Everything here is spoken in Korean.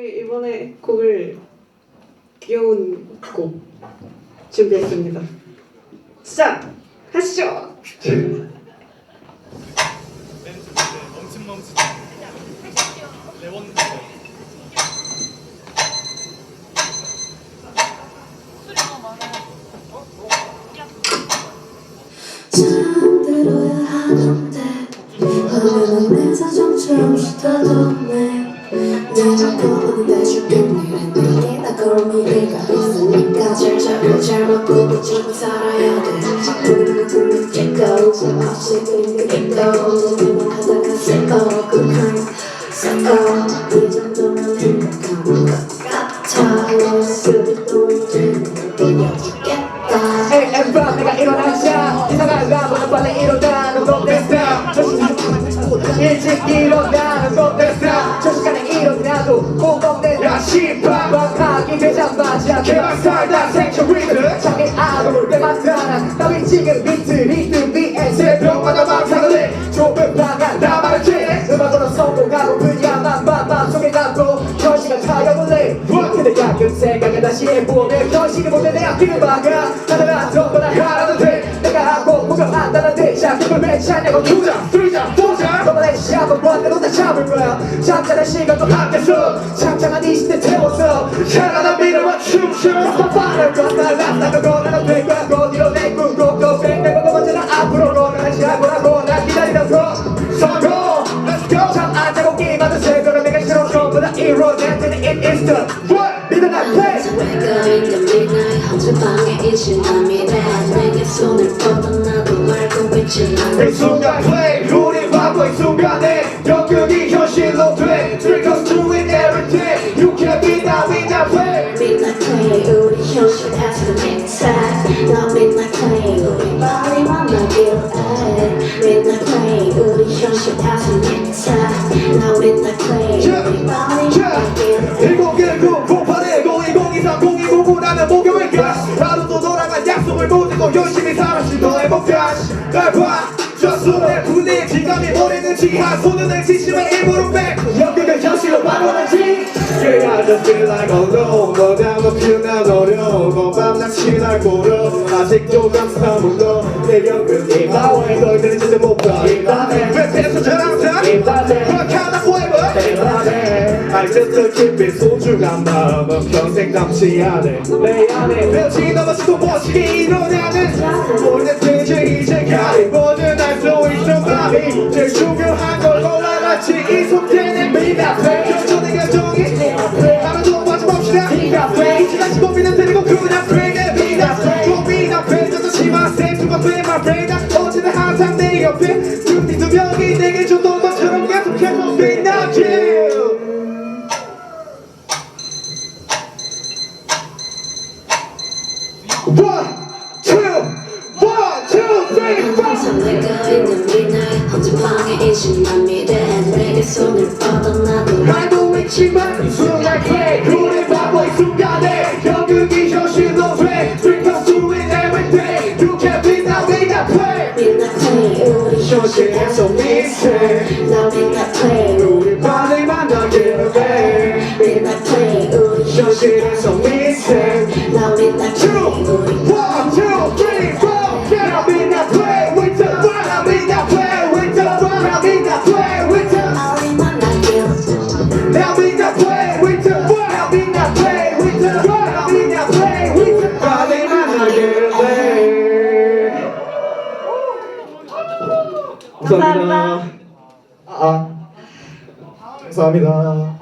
저희 이번에 곡을 귀여운 곡 준비했습니다. 시작 하시죠. 멈칫 멈칫 레원 잠들어야 하는데 하늘은 내 사정처럼 쏟아졌 그럴 미래가 있으니까 잘 자고 잘 먹고 부지런히 살아야 돼 두근두근 찍고 없이 빙글빙글 누구만 하다가 쓰고 그냥 쓰고 이 정도면 행복한 것 같아 또 이제 보여주겠다 엠밤 내가 일어나자 이상한 나보다 빨리 일어나는 것 됐어 일찍 일어나는 것 됐어 저 시간에 일어 나도 꼭 없는 야시밥 방학이 되자마자 개막 살다 생초 리드. 자기 아동을 빼앗아나 나의 지금 비트 리듬 위에 새벽마다 망상을 해. 좁은 방안 나만의 죄 음악으로 성공하고 그야만 맘맘 속에 남고 현실을 타려볼래. 근데 가끔 생각을 다시 해보면 현실을 못해 내 앞길을 막아. 더 떠나 하나도 돼 자 그걸 왜 찾냐고 두장 쓰리장 포장 너만의 시합은 원대로 다 잡을 거야. 잠깐의 시간도 함께서. 창창한 이 시대 태워서 향하는 미래와 춤추. 빠빠를 걷다 나타나고 나는 되고 어디로 내 꿈꿔도 백내고 언제나 앞으로 너는 하고라고 날 기다리면서. 성공 Let's go. 잠안 자고 게임하는 새벽을 내가 싫어 전부 다 it is the what? 믿어 나 play Wake up in the midnight 헌정방에 있을 남이래 내게 손을 말고 나는 순간 play 우리 바보 이 순간에 연극이 현실로 돼 Triggers to it every day You can't be that we not play Midnight play 우리 현실에서 믹스해 나 midnight play 우리 빨리 만나기로 해 Midnight play 우리 현실에서 믹스해 나 midnight play 우리 빨리 만나기로 해1019 08 0203 0299 나는 목요일 가 하루도 돌아간 약속을 못 지고 열심히 살았지 너의 목표지 날봐 저 손에 분위기 지감이 버리는 지하 손을 지치면 일부러 백 연극을 현실로 바꾸는지. Yeah, I just feel like alone 너 담아 피어난 어려워 밤낮 치날 고려 아직도 감사하고 너내 연극이 나와의 너희들은 진짜 못봐 이 밤에 웹에서 자랑자 이 밤에 벽하다 forever 이 밤에 I just keep it 소중한 마음은 평생 담지 않을 내 안에. 펼치 넘어지고 멋지게 일어나는 모든 뜻이 이제 가리 모든 알수 있어 밤이 제일 중요한 걸 골라놨지 이 속에는 네가 돼. 결정의 결정이 하루도 빠짐없이다. 네가 돼. 이지같이 고민은 들고 그냥 pray 내 네가 돼. 고민 앞에 젖었지마 생수가 돼. my brain 내가 있는 midnight 헌정방에 있을 남이래 내게 손을 뻗어놔도 알고 있지만 이 순간 play 우리 바보 이 순간에 연극이 현실로 돼 Drink us to it every day You can't be that way that play midnight play 우리 현실에서 미세 나 midnight play 우리 밤을 만나기로 해 midnight play 우리 현실에서 미세 감사합니다. 아, 감사합니다.